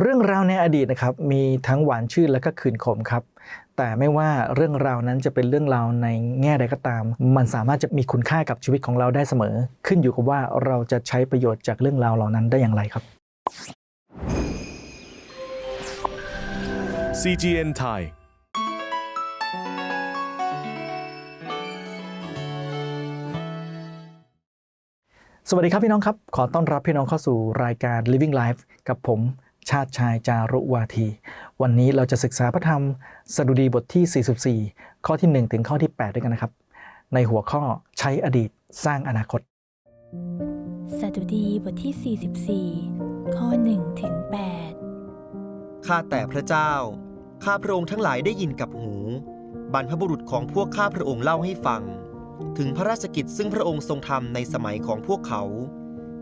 เรื่องราวในอดีตนะครับมีทั้งหวานชื่นและก็ขื่นขมครับ แต่ไม่ว่าเรื่องราวนั้นจะเป็นเรื่องราวในแง่ใดก็ตาม มันสามารถจะมีคุณค่ากับชีวิตของเราได้เสมอ ขึ้นอยู่กับว่าเราจะใช้ประโยชน์จากเรื่องราวเหล่านั้นได้อย่างไรครับ CGN Thai สวัสดีครับพี่น้องครับ ขอต้อนรับพี่น้องเข้าสู่รายการ Living Life กับผม ชาติชายจารุวาที วันนี้เราจะศึกษาพระธรรมสดุดีบทที่ 44 ข้อที่ 1 ถึงข้อที่ 8 ด้วยกันนะครับ ในหัวข้อใช้อดีตสร้างอนาคตสดุดีบทที่ 44 ข้อ1ถึง8ข้าแต่พระเจ้า ข้าพระองค์ทั้งหลายได้ยินกับหู บรรพบุรุษของพวกข้าพระองค์เล่าให้ฟัง ถึงพระราชกิจซึ่งพระองค์ทรงทำในสมัยของพวกเขา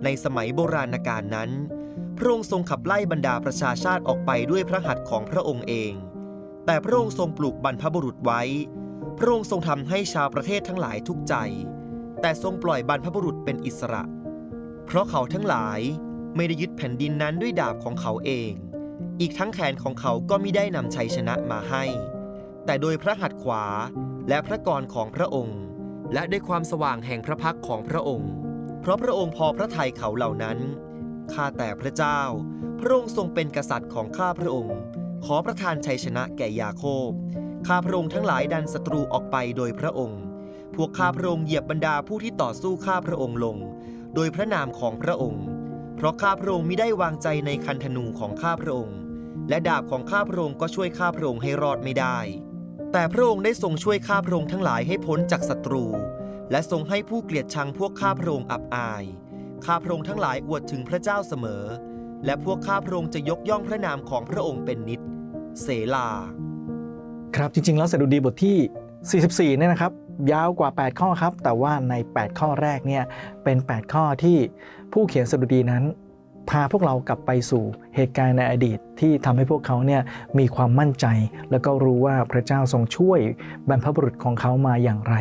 ในสมัยโบราณกาลนั้น พระองค์ทรงขับไล่บรรดาประชาชาติออกไปด้วยพระหัตถ์ของพระองค์เอง แต่พระองค์ทรงปลูกบรรพบุรุษไว้ พระองค์ทรงทำให้ชาวประเทศทั้งหลายทุกข์ใจ แต่ทรงปล่อยบรรพบุรุษเป็นอิสระ เพราะเขาทั้งหลายไม่ได้ยึดแผ่นดินนั้นด้วยดาบของเขาเอง อีกทั้งแขนของเขาก็ไมิได้นำชัยชนะมาให้ แต่โดยพระหัตถ์ขวาและพระกรของพระองค์ และด้วยความสว่างแห่งพระพักของพระองค์ เพราะพระองค์พอพระทัยเขาเหล่านั้น ข้าแต่พระเจ้า พระองค์ทรงเป็นกษัตริย์ของข้าพระองค์ ขอประทานชัยชนะแก่ยาโคบ ข้าพระองค์ทั้งหลายดันศัตรูออกไปโดยพระองค์ พวกข้าพระองค์เหยียบบรรดาผู้ที่ต่อสู้ข้าพระองค์ลง โดยพระนามของพระองค์ เพราะข้าพระองค์มิได้วางใจในคันธนูของข้าพระองค์ และดาบของข้าพระองค์ก็ช่วยข้าพระองค์ให้รอดไม่ได้ แต่พระองค์ได้ทรงช่วยข้าพระองค์ทั้งหลายให้พ้นจากศัตรู และทรงให้ผู้เกลียดชังพวกข้าพระองค์อับอาย ข้าพระองค์ทั้งหลายอวดถึงพระเจ้าเสมอ และพวกข้าพระองค์จะยกย่องพระนามของพระองค์เป็นนิด เสลา ครับจริง ๆ แล้วสดุดีบทที่ 44 เนี่ยนะครับ ยาวกว่า 8 ข้อครับ แต่ว่าใน 8 ข้อแรกเนี่ยเป็น 8 ข้อที่ผู้เขียนสดุดีนั้น พาพวกเรากลับไปสู่เหตุการณ์ในอดีตที่ทำให้พวกเขาเนี่ยมีความมั่นใจ แล้วก็รู้ว่าพระเจ้าทรงช่วยบรรพบุรุษของเขามาอย่างไร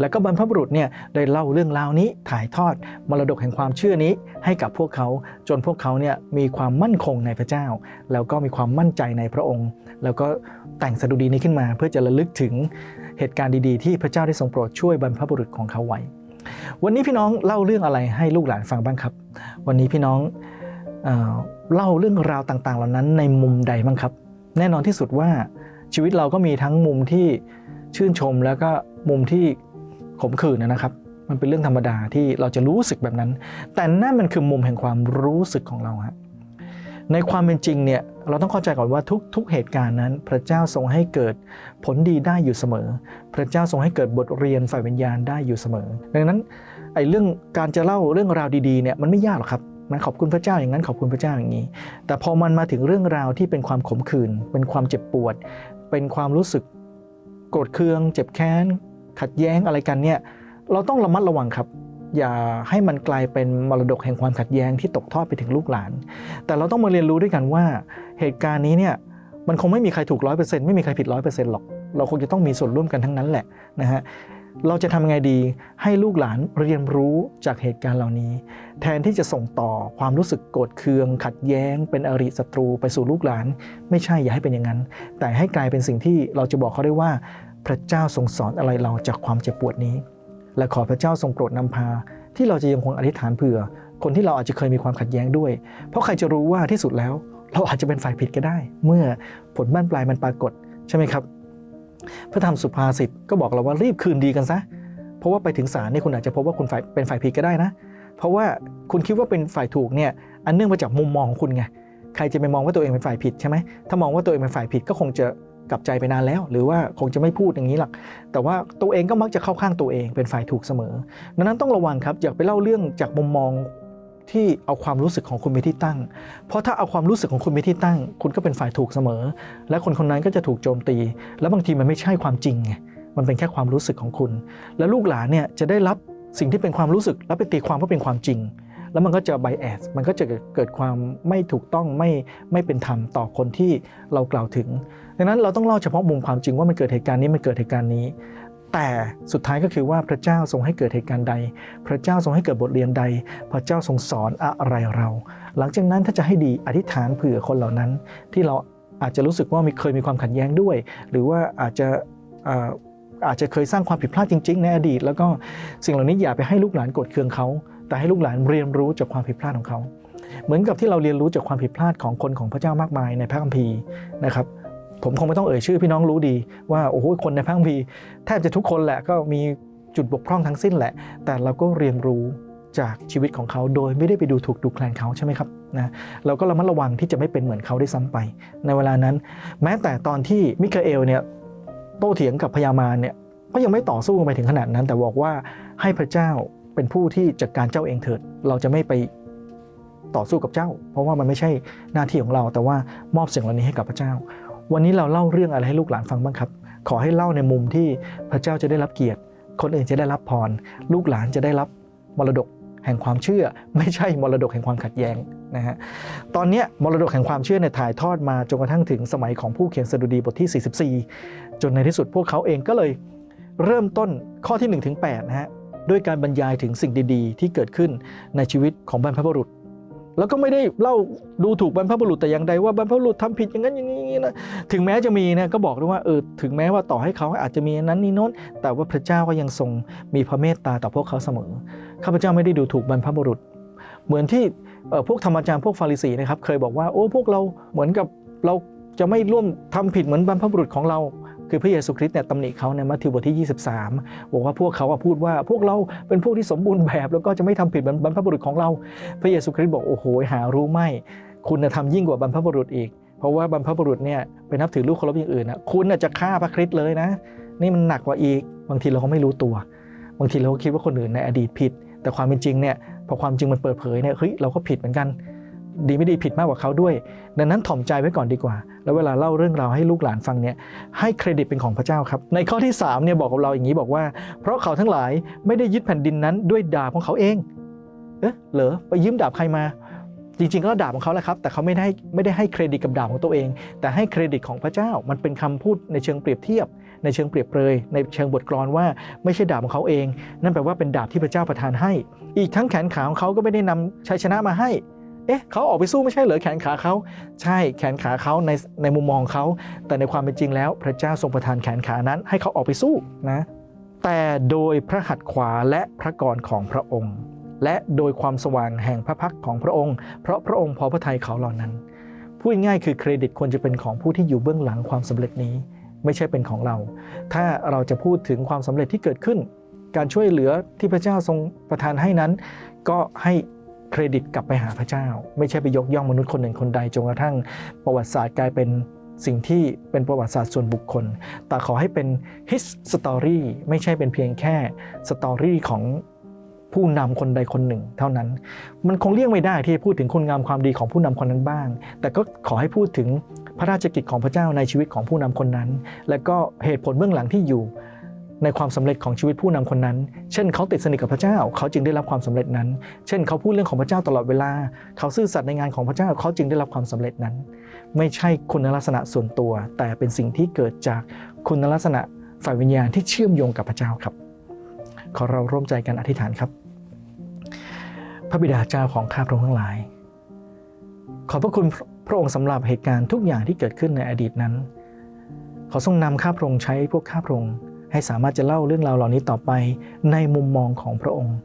แล้วก็บรรพบุรุษเนี่ยได้เล่าเรื่องราวนี้ถ่ายทอดมรดกแห่งความเชื่อนี้ให้กับพวกเขาจนพวกเขาเนี่ยมีความมั่นคงในพระเจ้า แล้วก็มีความมั่นใจในพระองค์ แล้วก็แต่งสดุดีนี้ขึ้นมา เพื่อจะระลึกถึงเหตุการณ์ดีๆ ที่พระเจ้าได้ทรงโปรดช่วยบรรพบุรุษของเขาไว้ วันนี้พี่น้องเล่าเรื่องอะไรให้ลูกหลานฟังบ้างครับ วันนี้พี่น้อง เล่าเรื่องราวต่างๆ เหล่านั้นในมุมใดบ้างครับ แน่นอนที่สุดว่าชีวิตเราก็มีทั้งมุมที่ชื่นชมแล้วก็มุมที่ขมขื่นนะครับ มันเป็นเรื่องธรรมดาที่เราจะรู้สึกแบบนั้น แต่นั่นมันคือมุมแห่งความรู้สึกของเราฮะในความเป็นจริงเนี่ยเราต้องเข้าใจก่อนว่าทุกทุกเหตุการณ์นั้น พระเจ้าทรงให้เกิดผลดีได้อยู่เสมอ พระเจ้าทรงให้เกิดบทเรียนฝ่ายวิญญาณได้อยู่เสมอ ดังนั้นไอ้เรื่องการจะเล่าเรื่องราวดีๆเนี่ยมันไม่ยากหรอกครับ นะขอบคุณพระเจ้าอย่างนั้นขอบคุณพระเจ้าอย่างนี้ แต่พอมันมาถึงเรื่องราวที่เป็นความขมขื่นเป็นความเจ็บปวด เป็นความรู้สึกโกรธเคือง เจ็บแค้น ขัดแย้งอะไรกันเนี่ยเราต้องระมัดระวังครับอย่าให้มันกลายเป็นมรดกแห่งความขัดแย้งที่ตกทอดไปถึงลูกหลาน แต่เราต้องมาเรียนรู้ด้วยกันว่าเหตุการณ์นี้เนี่ยมันคงไม่มีใครถูกร้อยเปอร์เซ็นต์ไม่มีใครผิดร้อยเปอร์เซ็นต์หรอก เราคงจะต้องมีส่วนร่วมกันทั้งนั้นแหละนะฮะ เราจะทำยังไงดีให้ลูกหลานเรียนรู้จากเหตุการณ์เหล่านี้ แทนที่จะส่งต่อความรู้สึกโกรธเคือง ขัดแย้ง เป็นอริศัตรูไปสู่ลูกหลาน ไม่ใช่อย่าให้เป็นอย่างนั้น แต่ให้กลายเป็นสิ่งที่เราจะบอกเขาได้ว่า พระเจ้าทรงสอนอะไรเราจากความเจ็บปวดนี้ และขอพระเจ้าทรงโปรดนำพา ที่เราจะยังคงอธิษฐานเผื่อ คนที่เราอาจจะเคยมีความขัดแย้งด้วย เพราะใครจะรู้ว่าที่สุดแล้ว เราอาจจะเป็นฝ่ายผิดก็ได้ เมื่อผลบ้านปลายมันปรากฏใช่ไหมครับ พระธรรมสุภาษิตก็บอกเราว่ารีบคืนดีกันซะ เพราะว่าไปถึงศาลเนี่ยคุณอาจจะพบว่าคุณฝ่ายเป็นฝ่ายผิดก็ได้นะ เพราะว่าคุณคิดว่าเป็นฝ่ายถูกเนี่ยอันเนื่องมาจากมุมมองของคุณไงใครจะไปมองว่าตัวเองเป็นฝ่ายผิดใช่ไหมถ้ามองว่าตัวเองเป็นฝ่ายผิดก็คงจะกลับใจไปนานแล้ว หรือว่าคงจะไม่พูดอย่างนี้หรอกแต่ว่าตัวเองก็มักจะเข้าข้างตัวเองเป็นฝ่ายถูกเสมอ ดังนั้นต้องระวังครับอย่าไปเล่าเรื่องจากมุมมอง ที่เอาความรู้สึกของคุณเป็นที่ตั้ง เพราะถ้าเอาความรู้สึกของคุณเป็นที่ตั้ง คุณก็เป็นฝ่ายถูกเสมอ และคนคนนั้นก็จะถูกโจมตี แล้วบางทีมันไม่ใช่ความจริงไงมันเป็นแค่ความรู้สึกของคุณ แล้วลูกหลานเนี่ยจะได้รับสิ่งที่เป็นความรู้สึก แล้วไปตีความว่าเป็นความจริง แล้วมันก็จะไบแอสมันก็จะเกิดความไม่ถูกต้องไม่ไม่เป็นธรรมต่อคนที่เรากล่าวถึง ดังนั้นเราต้องเล่าเฉพาะมุมความจริงว่ามันเกิดเหตุการณ์นี้มันเกิดเหตุการณ์นี้ แต่สุดท้ายก็คือว่าพระเจ้าทรงให้เกิดเหตุการณ์ใด พระเจ้าทรงให้เกิดบทเรียนใด พระเจ้าทรงสอนอะไรเรา หลังจากนั้นถ้าจะให้ดีอธิษฐานเผื่อคนเหล่านั้น ที่เราอาจจะรู้สึกว่ามีเคยมีความขัดแย้งด้วย หรือว่าอาจจะอาจจะเคยสร้างความผิดพลาดจริง ๆ ในอดีต แล้วก็สิ่งเหล่านี้อย่าไปให้ลูกหลานกดเคืองเขา แต่ให้ลูกหลานเรียนรู้จากความผิดพลาดของเขา เหมือนกับที่เราเรียนรู้จากความผิดพลาดของคนของพระเจ้ามากมายในพระคัมภีร์นะครับ ผมคงไม่ต้องเอ่ยชื่อพี่น้องรู้ดีว่าโอ้โหคนในพระคัมภีแทบจะทุกคนแหละก็มีจุดบกพร่องทั้งสิ้นแหละ แต่เราก็เรียนรู้จากชีวิตของเขาโดยไม่ได้ไปดูถูกดูแคลนเขาใช่ไหมครับนะเราก็ระมัดระวังที่จะไม่เป็นเหมือนเขาได้ซ้ำไป ในเวลานั้น แม้แต่ตอนที่มิคาเอลเนี่ยโต้เถียงกับพญามารเนี่ยก็ยังไม่ต่อสู้กันไปถึงขนาดนั้น แต่บอกว่าให้พระเจ้าเป็นผู้ที่จัดการเจ้าเองเถิด เราจะไม่ไปต่อสู้กับเจ้า เพราะว่ามันไม่ใช่หน้าที่ของเราแต่ว่ามอบสิ่งเหล่านี้ให้กับพระเจ้า วันนี้เราเล่าเรื่องอะไรให้ลูกหลานฟังบ้างครับ ขอให้เล่าในมุมที่พระเจ้าจะได้รับเกียรติ คนอื่นจะได้รับพร ลูกหลานจะได้รับมรดกแห่งความเชื่อ ไม่ใช่มรดกแห่งความขัดแย้งนะฮะ ตอนนี้มรดกแห่งความเชื่อเนี่ยถ่ายทอดมาจนกระทั่งถึงสมัยของผู้เขียนสดุดีบทที่ 44 จนในที่สุดพวกเขาเองก็เลยเริ่มต้นข้อที่1ถึง8นะฮะด้วยการบรรยายถึงสิ่งดีๆ ที่เกิดขึ้นในชีวิตของบรรพบุรุษ แล้วก็ไม่ได้เล่าดูถูกบรรพบุรุษแต่อย่างใดว่าบรรพบุรุษทำผิดอย่างนั้นอย่างนี้นะถึงแม้จะมีนะก็บอกด้วยว่าเออถึงแม้ว่าต่อให้เขาอาจจะมีนั้นนี่โน้นแต่ว่าพระเจ้าก็ยังทรงมีพระเมตตาต่อพวกเขาเสมอข้าพเจ้าไม่ได้ดูถูกบรรพบุรุษ เหมือนที่พวกธรรมจารย์พวกฟาริสีนะครับเคยบอกว่าโอ้พวกเราเหมือนกับเราจะไม่ร่วมทำผิดเหมือนบรรพบุรุษของเรา คือพระเยซูคริสต์เนี่ยตำหนิเขาในมัทธิวบทที่ 23 บอกว่าพวกเขาพูดว่าพวกเราเป็นพวกที่สมบูรณ์แบบ แล้วก็จะไม่ทำผิดเหมือนบรรพบุรุษของเรา พระเยซูคริสต์บอกโอ้โหหารู้ไหมคุณน่ะทำยิ่งกว่าบรรพบุรุษอีก เพราะว่าบรรพบุรุษเนี่ยไปนับถือลูกเคารพอย่างอื่นนะคุณจะฆ่าพระคริสต์เลยนะ นี่มันหนักกว่าอีก บางทีเราก็ไม่รู้ตัว บางทีเราก็คิดว่าคนอื่นในอดีตผิด แต่ความเป็นจริงเนี่ยพอความจริงมันเปิดเผยเนี่ยเฮ้ยเราก็ผิดเหมือนกัน ดีไม่ดีผิดมากกว่าเขาด้วย ดังนั้นถ่อมใจไว้ก่อนดีกว่า แล้วเวลาเล่าเรื่องราวให้ลูกหลานฟังเนี่ยให้เครดิตเป็นของพระเจ้าครับ ในข้อที่3เนี่ยบอกกับเราอย่างนี้บอกว่า เพราะเขาทั้งหลายไม่ได้ยึดแผ่นดินนั้นด้วยดาบของเขาเองเอ๊ะเหรอไปยืมดาบใครมา จริง ๆ ก็ดาบของเขาแหละครับ แต่เขาไม่ได้ไม่ได้ให้เครดิตกับดาบของตัวเอง แต่ให้เครดิตของพระเจ้ามันเป็นคำพูดในเชิงเปรียบเทียบ ในเชิงเปรียบเปรยในเชิงบทกลอนว่าไม่ใช่ดาบของเขาเอง นั่นแปลว่าเป็นดาบที่พระเจ้าประทานให้ อีกทั้งแขนขาของเขาก็ไม่ได้นำชัยชนะมาให้ เอ๊ะเขาออกไปสู้ไม่ใช่เหรอแขนขาเขาใช่แขนขาเขาในในมุมมองเขา แต่ในความเป็นจริงแล้ว พระเจ้าทรงประทานแขนขานั้น ให้เขาออกไปสู้นะแต่โดยพระหัตถ์ขวาและพระกรของพระองค์ และโดยความสว่างแห่งพระพักของพระองค์ เพราะพระองค์พอพระทัยเขาเหล่านั้นพูดง่ายคือเครดิตควรจะเป็นของผู้ที่อยู่เบื้องหลังความสำเร็จนี้ ไม่ใช่เป็นของเรา ถ้าเราจะพูดถึงความสำเร็จที่เกิดขึ้น การช่วยเหลือที่พระเจ้าทรงประทานให้นั้น ก็ให้ เครดิตกลับไปหาพระเจ้า ไม่ใช่ไปยกย่องมนุษย์คนหนึ่งคนใดจนกระทั่งประวัติศาสตร์กลายเป็นสิ่งที่เป็นประวัติศาสตร์ส่วนบุคคล แต่ขอให้เป็น his story ไม่ใช่เป็นเพียงแค่สตอรี่ของผู้นำคนใดคนหนึ่ง เท่านั้น มันคงเลี่ยงไม่ได้ที่จะพูดถึงคุณงามความดีของผู้นำคนนั้นบ้าง แต่ก็ขอให้พูดถึงพระราชกิจของพระเจ้าในชีวิตของผู้นำคนนั้น และก็เหตุผลเบื้องหลังที่อยู่ ในความสำเร็จของชีวิตผู้นำคนนั้น เช่น เขาติดสนิทกับพระเจ้า เขาจึงได้รับความสำเร็จนั้น เช่น เขาพูดเรื่องของพระเจ้าตลอดเวลา เขาซื่อสัตย์ในงานของพระเจ้า เขาจึงได้รับความสำเร็จนั้น ไม่ใช่คุณลักษณะส่วนตัว แต่เป็นสิ่งที่เกิดจากคุณลักษณะฝ่ายวิญญาณที่เชื่อมโยงกับพระเจ้าครับ ขอเราร่วมใจกันอธิษฐานครับ พระบิดาเจ้าของข้าพระองค์ทั้งหลาย ขอบพระคุณพระองค์สำหรับเหตุการณ์ทุกอย่างที่เกิดขึ้นในอดีตนั้น ขอทรงนำข้าพระองค์ใช้พวกข้าพระองค์ ให้สามารถจะเล่าเรื่องราวเหล่านี้ต่อไป ในมุมมองของพระองค์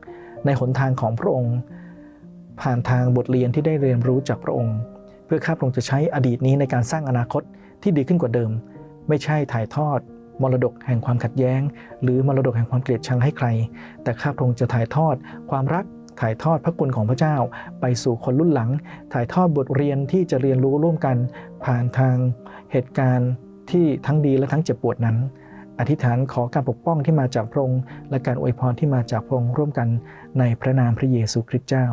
ในหนทางของพระองค์ ผ่านทางบทเรียนที่ได้เรียนรู้จากพระองค์ เพื่อข้าพระองค์จะใช้อดีตนี้ในการสร้างอนาคตที่ดีขึ้นกว่าเดิม ไม่ใช่ถ่ายทอด มรดกแห่งความขัดแย้ง หรือมรดกแห่งความเกลียดชังให้ใคร แต่ข้าพระองค์จะถ่ายทอดความรักถ่ายทอดพระคุณของพระเจ้า ไปสู่คนรุ่นหลัง ถ่ายทอดบทเรียนที่จะเรียนรู้ร่วมกัน ผ่านทางเหตุการณ์ที่ทั้งดีและทั้งเจ็บปวดนั้น อธิษฐานขอการปกป้องที่มาจากพระองค์และการอวยพรที่มาจากพระองค์ร่วมกันในพระนามพระเยซูคริสต์เจ้า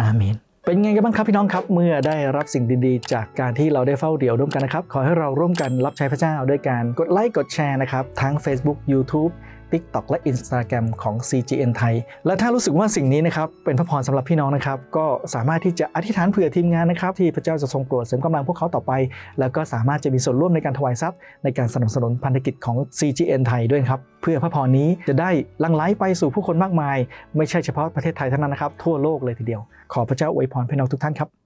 อาเมนเป็นไงกันบ้างครับพี่น้องครับเมื่อได้รับสิ่งดีๆ จากการที่เราได้เฝ้าเดี่ยวร่วมกันนะครับ ขอให้เราร่วมกันรับใช้พระเจ้าด้วยการกดไลค์กดแชร์นะครับทั้ง Facebook YouTube TikTok และ Instagram ของ CGN ไทย และถ้ารู้สึกว่าสิ่งนี้นะครับเป็นพระพรสำหรับพี่น้องนะครับ ก็สามารถที่จะอธิษฐานเผื่อทีมงานนะครับ ที่พระเจ้าจะทรงโปรดเสริมกำลังพวกเขาต่อไป แล้วก็สามารถจะมีส่วนร่วมในการถวายทรัพย์ ในการสนับสนุนพันธกิจของ CGN ไทยด้วยครับ เพื่อพระพรนี้จะได้ลังไหลไปสู่ผู้คนมากมาย ไม่ใช่เฉพาะประเทศไทยเท่านั้นนะครับทั่วโลกเลยทีเดียว ขอพระเจ้าอวยพรพี่น้องทุกท่านครับ